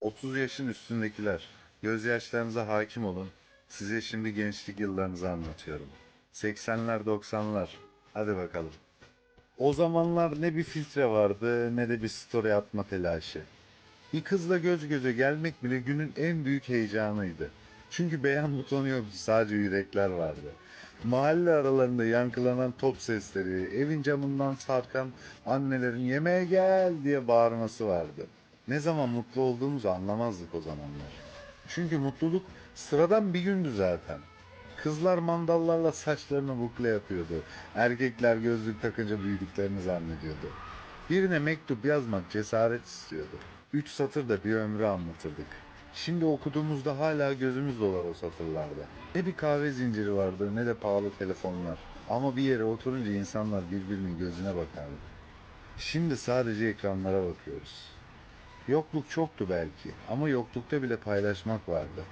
30 yaşın üstündekiler, gözyaşlarınıza hakim olun. Size şimdi gençlik yıllarınızı anlatıyorum. 80'ler 90'lar. Hadi bakalım. O zamanlar ne bir filtre vardı ne de bir story atma telaşı. Bir kızla göz göze gelmek bile günün en büyük heyecanıydı. Çünkü beğen butonu yoktu sadece yürekler vardı. Mahalle aralarında yankılanan top sesleri, evin camından sarkan annelerin yemeğe gel diye bağırması vardı. Ne zaman mutlu olduğumuzu anlamazdık o zamanlar. Çünkü mutluluk sıradan bir gündü zaten. Kızlar mandallarla saçlarını bukle yapıyordu. Erkekler gözlük takınca büyüdüklerini zannediyordu. Birine mektup yazmak cesaret istiyordu. Üç satır da bir ömrü anlatırdık. Şimdi okuduğumuzda hala gözümüz dolar o satırlarda. Ne bir kahve zinciri vardı ne de pahalı telefonlar. Ama bir yere oturunca insanlar birbirinin gözüne bakardı. Şimdi sadece ekranlara bakıyoruz. Yokluk çoktu belki ama yoklukta bile paylaşmak vardı.